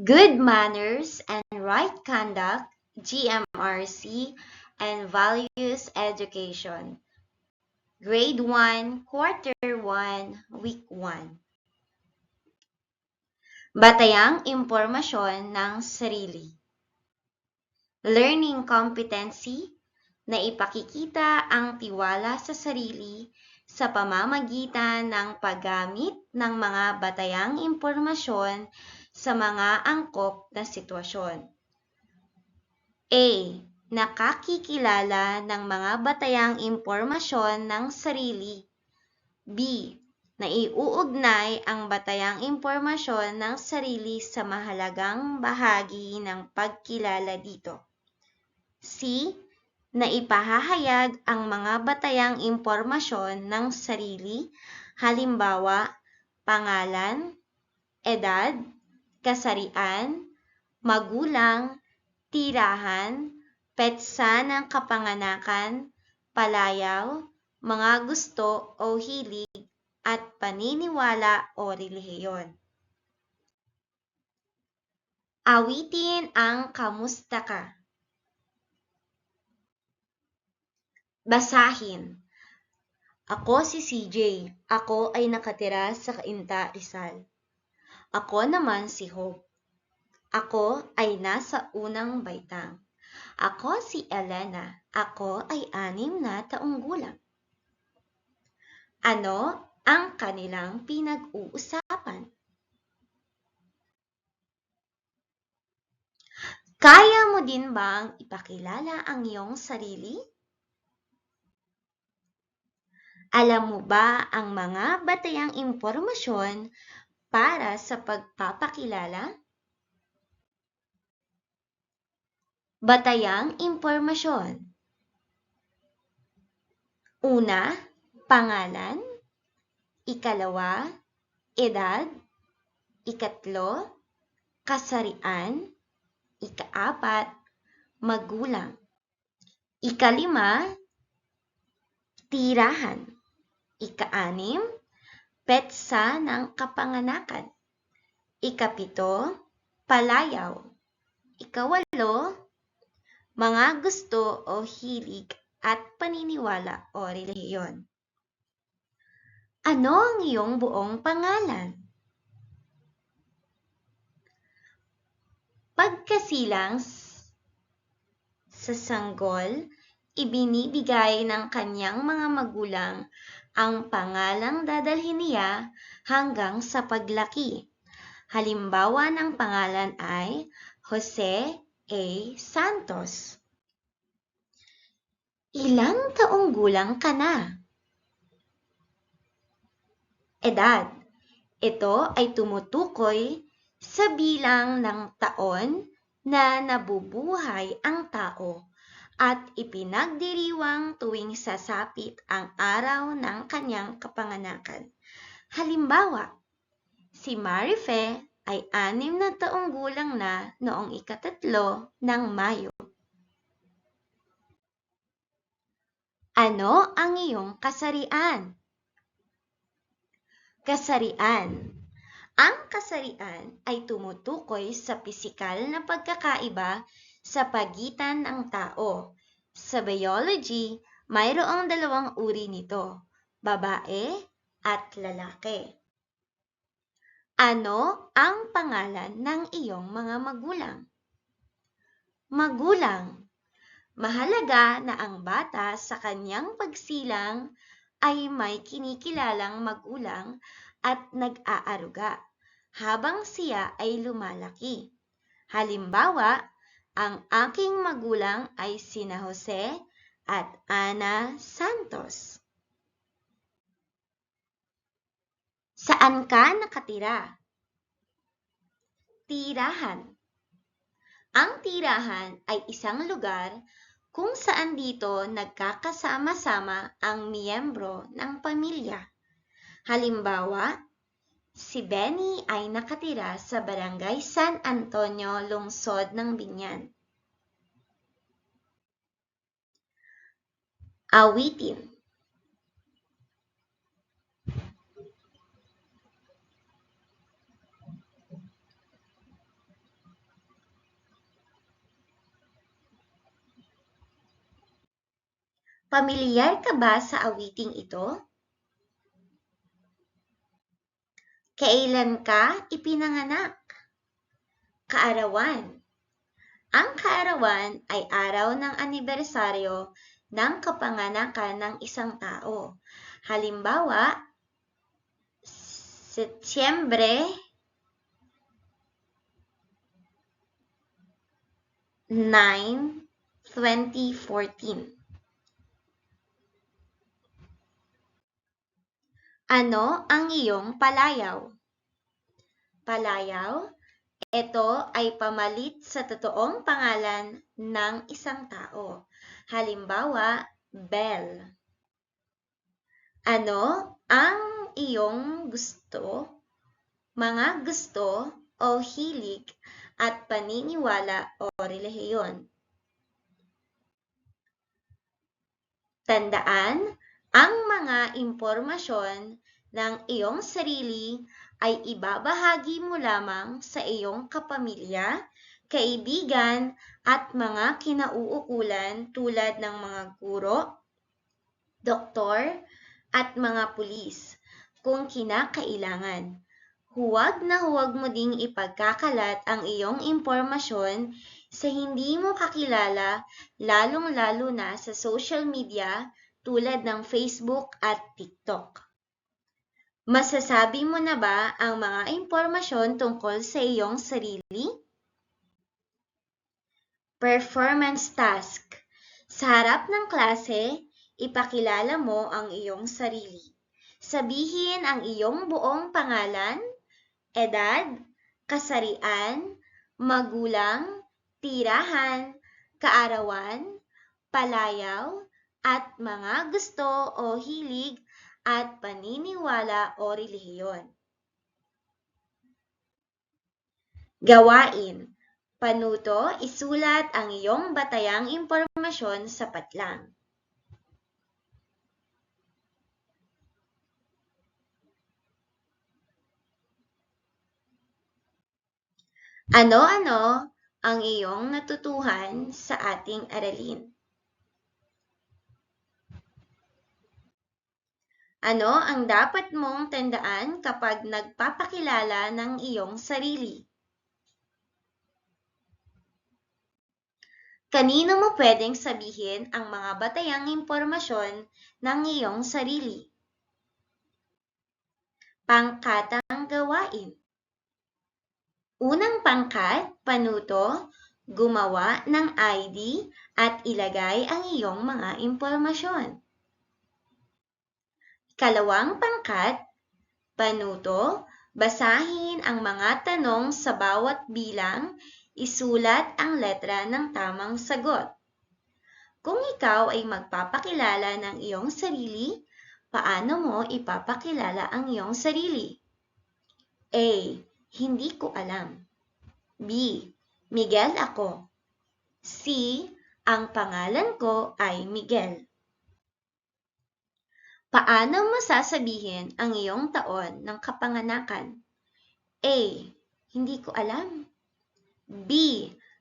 Good Manners and Right Conduct, GMRC, and Values Education. Grade 1, Quarter 1, Week 1. Batayang impormasyon ng sarili. Learning competency na ipakikita ang tiwala sa sarili sa pamamagitan ng paggamit ng mga batayang impormasyon sa mga angkop na sitwasyon. A. Nakakikilala ng mga batayang impormasyon ng sarili. B. Naiuugnay ang batayang impormasyon ng sarili sa mahalagang bahagi ng pagkilala dito. C. Naipahahayag ang mga batayang impormasyon ng sarili, halimbawa, pangalan, edad, kasarian, magulang, tirahan, petsa ng kapanganakan, palayaw, mga gusto o hilig, at paniniwala o relihiyon. Awitin ang kamusta ka. Basahin. Ako si CJ. Ako ay nakatira sa Cainta, Rizal. Ako naman si Hope. Ako ay nasa unang baitang. Ako si Elena. Ako ay anim na taong gulang. Ano ang kanilang pinag-uusapan? Kaya mo din bang ipakilala ang iyong sarili? Alam mo ba ang mga batayang impormasyon para sa pagpapakilala? Batayang impormasyon. Una, pangalan. Ikalawa, edad. Ikatlo, kasarian. Ikaapat, magulang. Ikalima, tirahan. Ikaanim, petsa ng kapanganakan. Ikapito, palayaw. Ikawalo, mga gusto o hilig at paniniwala o relihiyon. Ano ang iyong buong pangalan? Pagkasilang sa sanggol, ibinibigay ng kanyang mga magulang ang pangalang dadalhin niya hanggang sa paglaki. Halimbawa ng pangalan ay Jose A. Santos. Ilang taong gulang ka na? Edad. Ito ay tumutukoy sa bilang ng taon na nabubuhay ang tao at ipinagdiriwang tuwing sasapit ang araw ng kanyang kapanganakan. Halimbawa, si Marife ay anim na taong gulang na noong ikatatlo ng Mayo. Ano ang iyong kasarian? Kasarian. Ang kasarian ay tumutukoy sa pisikal na pagkakaiba sa pagitan ng tao. Sa biology, mayroong dalawang uri nito, babae at lalaki. Ano ang pangalan ng iyong mga magulang? Magulang. Mahalaga na ang bata sa kanyang pagsilang ay may kinikilalang magulang at nag-aaruga habang siya ay lumalaki. Halimbawa, ang aking magulang ay sina Jose at Ana Santos. Saan ka nakatira? Tirahan. Ang tirahan ay isang lugar kung saan dito nagkakasama-sama ang miyembro ng pamilya. Halimbawa, Si Benny ay nakatira sa Barangay San Antonio, lungsod ng Binyan. Awitin Pamilyar ka ba sa awiting ito? Kailan ka ipinanganak? Kaarawan. Ang kaarawan ay araw ng anibersaryo ng kapanganakan ng isang tao. Halimbawa, Setyembre 9, 2014. Ano ang iyong palayaw? Palayaw? Ito ay pamalit sa totoong pangalan ng isang tao. Halimbawa, Bell. Ano ang iyong gusto, mga gusto o hilig at paniniwala o relihiyon? Tandaan, ang mga impormasyon ng iyong sarili ay ibabahagi mo lamang sa iyong kapamilya, kaibigan at mga kinauukulan tulad ng mga guro, doktor, at mga pulis kung kinakailangan. Huwag na huwag mo ding ipagkakalat ang iyong impormasyon sa hindi mo kakilala, lalong-lalo na sa social media tulad ng Facebook at TikTok. Masasabi mo na ba ang mga impormasyon tungkol sa iyong sarili? Performance task. Sa harap ng klase, ipakilala mo ang iyong sarili. Sabihin ang iyong buong pangalan, edad, kasarian, magulang, tirahan, kaarawan, palayaw, at mga gusto o hilig at paniniwala o relihiyon. Gawain. Panuto, isulat ang iyong batayang impormasyon sa patlang. Ano-ano ang iyong natutuhan sa ating aralin? Ano ang dapat mong tandaan kapag nagpapakilala ng iyong sarili? Kanino mo pwedeng sabihin ang mga batayang impormasyon ng iyong sarili? Pangkatang gawain. Unang pangkat, panuto, gumawa ng ID at ilagay ang iyong mga impormasyon. Kalawang pangkat, panuto, basahin ang mga tanong sa bawat bilang, isulat ang letra ng tamang sagot. Kung ikaw ay magpapakilala ng iyong sarili, paano mo ipapakilala ang iyong sarili? A. Hindi ko alam. B. Miguel ako. C. Ang pangalan ko ay Miguel. Paano mo sasabihin ang iyong taon ng kapanganakan? A. Hindi ko alam. B.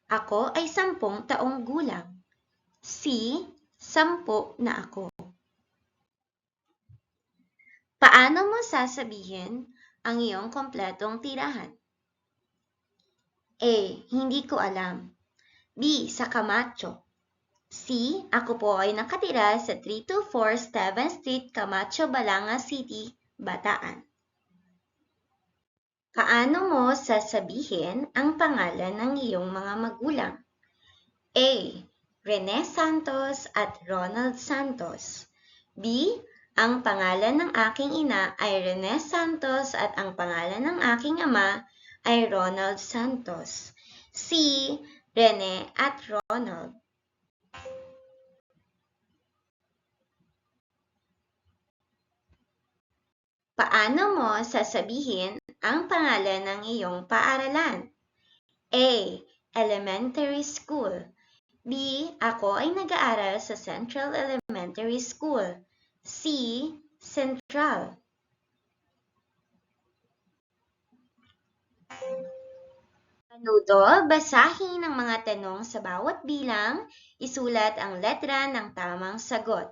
Ako ay sampung taong gulang. C. Sampo na ako. Paano mo sasabihin ang iyong kompletong tirahan? A. Hindi ko alam. B. Sa Camacho. C. Ako po ay nakatira sa 324 Steven Street, Camacho, Balanga City, Bataan. Paano mo sasabihin ang pangalan ng iyong mga magulang? A. Rene Santos at Ronald Santos. B. Ang pangalan ng aking ina ay Rene Santos at ang pangalan ng aking ama ay Ronald Santos. C. Rene at Ronald. Paano mo sasabihin ang pangalan ng iyong paaralan? A. Elementary School. B. Ako ay nag-aaral sa Central Elementary School. C. Central. Panuto, basahin ang mga tanong sa bawat bilang, isulat ang letra ng tamang sagot.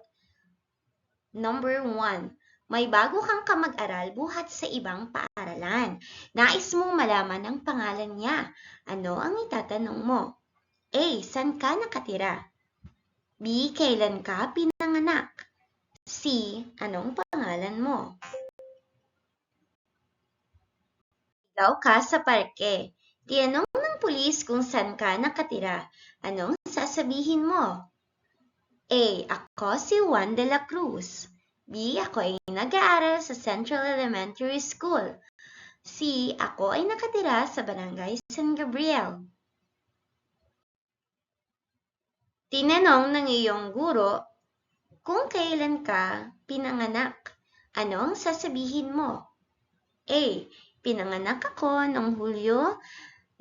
Number 1. May bago kang kamag-aral buhat sa ibang paaralan. Nais mong malaman ang pangalan niya. Ano ang itatanong mo? A. San ka nakatira? B. Kailan ka pinanganak? C. Anong pangalan mo? Ikaw ka sa parke. Tinanong ng pulis kung saan ka nakatira. Anong sasabihin mo? A. Ako si Juan de la Cruz. B. Ako ay nag-aaral sa Central Elementary School. C. Ako ay nakatira sa Barangay San Gabriel. Tinanong ng iyong guro kung kailan ka pinanganak. Ano ang sasabihin mo? A. Pinanganak ako noong Hulyo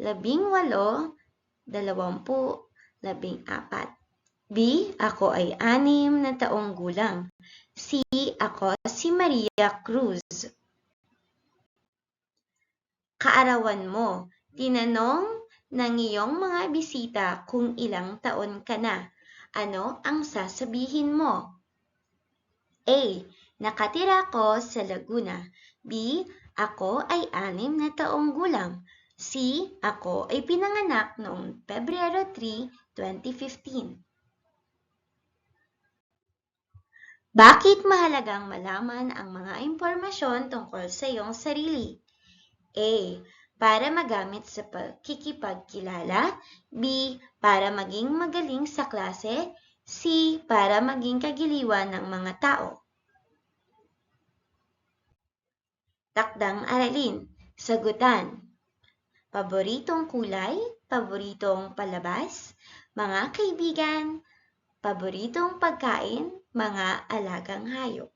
18, 2014. B. Ako ay anim na taong gulang. C. Ako si Maria Cruz. Kaarawan mo. Tinanong ng iyong mga bisita kung ilang taon ka na. Ano ang sasabihin mo? A. Nakatira ko sa Laguna. B. Ako ay anim na taong gulang. C. Ako ay pinanganak noong Pebrero 3, 2015. Bakit mahalagang malaman ang mga impormasyon tungkol sa iyong sarili? A. Para magamit sa pagkikipagkilala. B. Para maging magaling sa klase. C. Para maging kagiliwan ng mga tao. Takdang aralin. Sagutan. Paboritong kulay, paboritong palabas, mga kaibigan, paboritong pagkain, mga alagang hayop.